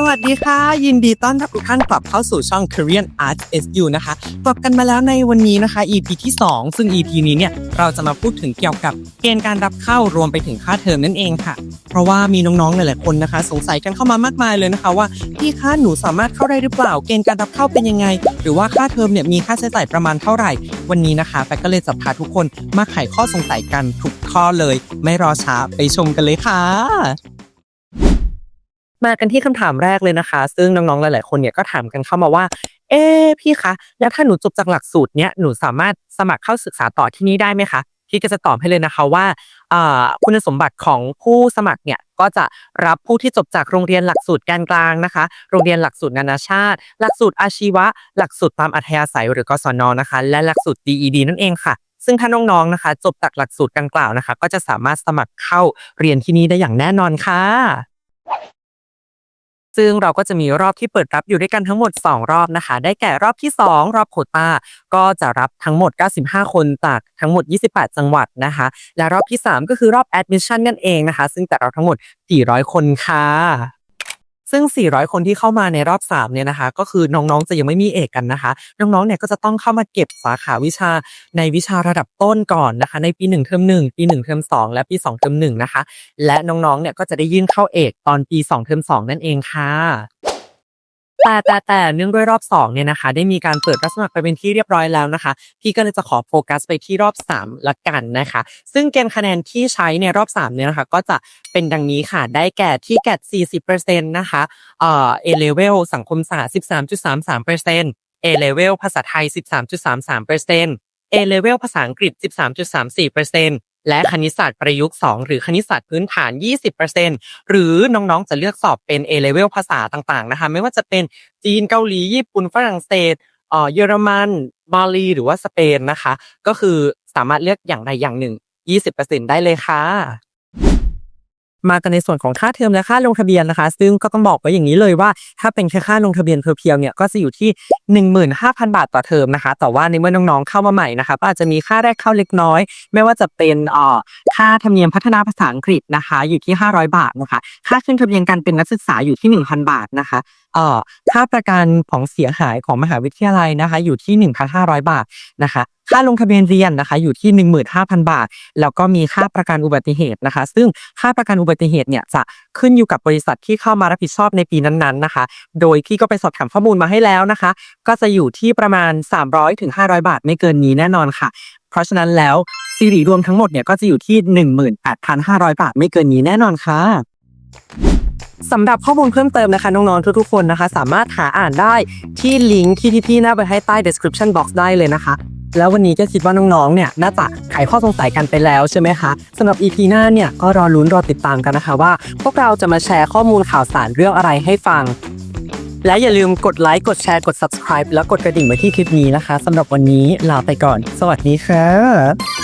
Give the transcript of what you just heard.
สวัสดีค่ะ ยินดีต้อนรับทุกท่านกลับเข้าสู่ช่อง Korean Art SU นะคะกลับกันมาแล้วในวันนี้นะคะ EP ที่ 2 ซึ่ง EP นี้เนี่ยเราจะมาพูดถึงเกี่ยวกับเกณฑ์การรับเข้ารวมไปถึงค่าเทอมนั่นเองค่ะ เพราะว่ามีน้องๆหลายๆคนนะคะ สงสัยกันเข้ามามากมายเลยนะคะ ว่าพี่คะหนูสามารถเข้าได้หรือเปล่า เกณฑ์การรับเข้าเป็นยังไง หรือว่าค่าเทอมเนี่ยมีค่าใช้จ่ายประมาณเท่าไหร่ วันนี้นะคะแป๊กก็เลยจะพาทุกคนมาไขข้อสงสัยกันทุกข้อเลย ไม่รอช้าไปชมกันเลยค่ะ มากันที่คำถามแรกเลยนะคะ ซึ่งน้องๆหลาย ๆ คนเนี่ยก็ถามกันเข้ามาว่า เอ๊พี่คะ แล้วถ้าหนูจบจากหลักสูตรเนี้ยหนูสามารถสมัครเข้าศึกษาต่อที่นี่ได้ไหมคะพี่ก็จะตอบให้เลยนะคะว่าคุณสมบัติของผู้สมัครเนี่ยก็จะรับผู้ที่จบจากโรงเรียนหลักสูตรแกนกลางนะคะ โรงเรียนหลักสูตรนานาชาติ หลักสูตรอาชีวะ หลักสูตรตามอัธยาศัยหรือกศนนะคะ และหลักสูตร DED นั่นเองค่ะ ซึ่งถ้าน้องๆนะคะ จบจากหลักสูตรดังกล่าวนะคะ ก็จะสามารถสมัครเข้าเรียนที่นี่ได้อย่างแน่นอนค่ะ ซึ่งเราก็จะมีรอบที่เปิดรับอยู่ด้วยกันทั้งหมด 2 รอบนะคะ ได้แก่รอบที่ 2 รอบโควตาก็จะรับทั้งหมด 95 คนจากทั้งหมด 28 จังหวัดนะคะ และรอบที่ 3 ก็คือรอบแอดมิชชั่นั่นเองนะคะ ซึ่งแต่เราทั้งหมด 400 คนค่ะ ซึ่ง 400 คนที่เข้ามาในรอบ 3 เนี่ยนะคะ ก็คือน้องๆ จะยังไม่มีเอกกันนะคะ น้องๆ เนี่ยก็จะต้องเข้ามาเก็บสาขาวิชาในวิชาระดับต้นก่อนนะคะ ในปี 1 เทอม 1 ปี 1 เทอม 2 และปี 2 เทอม 1 นะคะ และน้องๆ เนี่ยก็จะได้ยื่นเข้าเอกตอนปี 2 เทอม 2 นั่นเองค่ะ แต่แต่แต่เนื่องด้วยรอบ2เนี่ยนะคะ ได้มีการเปิดรับสมัครไปเป็นที่เรียบร้อยแล้วนะคะ พี่ก็เลยจะขอโฟกัสไปที่รอบ 3 ละกันนะคะ ซึ่งเกณฑ์คะแนนที่ใช้ในรอบ 3 เนี่ยนะคะ ก็จะเป็นดังนี้ค่ะ ได้แก่ที่แกด40%นะคะเอ่อ A level สังคมศาสตร์13.33% A level ภาษาไทย 13.33% A level ภาษาอังกฤษ 13.34% และคณิตศาสตร์ประยุกต์ 2 หรือคณิตศาสตร์พื้นฐาน 20%หรือน้องๆ จะเลือกสอบเป็น A level ภาษาต่างๆ นะคะ ไม่ว่าจะเป็นจีนเกาหลีญี่ปุ่นฝรั่งเศสเออเยอรมันบาลีหรือว่าสเปนนะคะ ก็คือสามารถเลือกอย่างใดอย่างหนึ่ง 20%ได้เลยค่ะ มากันในส่วนของค่าเทอมและค่าลงทะเบียนนะคะ ซึ่งก็ต้องบอกไว้อย่างนี้เลยว่า ถ้าเป็นแค่ค่าลงทะเบียนเพียวๆเนี่ยก็จะอยู่ที่ 15,000 บาทต่อเทอมนะคะ แต่ว่าในเมื่อน้องๆเข้ามาใหม่นะคะก็อาจจะมีค่าแรกเข้าเล็กน้อย ไม่ว่าจะเป็นเอ่อค่าธรรมเนียมพัฒนาภาษาอังกฤษนะคะ อยู่ที่ 500 บาทนะคะ ค่าขึ้นทะเบียนการเป็นนักศึกษาอยู่ที่ 1,000 บาทนะคะค่าประกันของเสียหายของมหาวิทยาลัยนะคะ อยู่ที่ 1,500 บาทนะคะค่าลงทะเบียนเรียนนะคะอยู่ที่ 15,000 บาท แล้วก็มีค่าประกันอุบัติเหตุนะคะ ซึ่งค่าประกันอุบัติเหตุเนี่ยจะขึ้นอยู่กับบริษัทที่เข้ามารับผิดชอบในปีนั้นๆนะคะ โดยพี่ก็ไปสอบถามข้อมูลมาให้แล้วนะคะ ก็จะอยู่ที่ประมาณ 300ถึง500 บาท ไม่เกินนี้แน่นอนค่ะ เพราะฉะนั้นแล้วซีรีรวมทั้งหมดเนี่ยก็จะอยู่ที่ 18,500 บาท ไม่เกินนี้แน่นอนค่ะ สำหรับข้อมูลเพิ่มเติมนะคะน้องๆทุกๆคนนะคะ สามารถหาอ่านได้ที่ลิงก์ที่พี่ๆหน้าไปให้ใต้ description box ได้เลยนะคะ แล้ววันนี้ก็คิดว่าน้องๆเนี่ยน่าจะไขข้อสงสัยกันไปแล้วใช่ไหมคะสำหรับ EP หน้าเนี่ยก็รอลุ้นรอติดตามกันนะคะว่า พวกเราจะมาแชร์ข้อมูลข่าวสารเรื่องอะไรให้ฟัง และอย่าลืมกดไลค์กดแชร์กด subscribe แล้วกดกระดิ่งไว้ที่คลิปนี้นะคะสำหรับวันนี้ลาไปก่อน สวัสดีค่ะ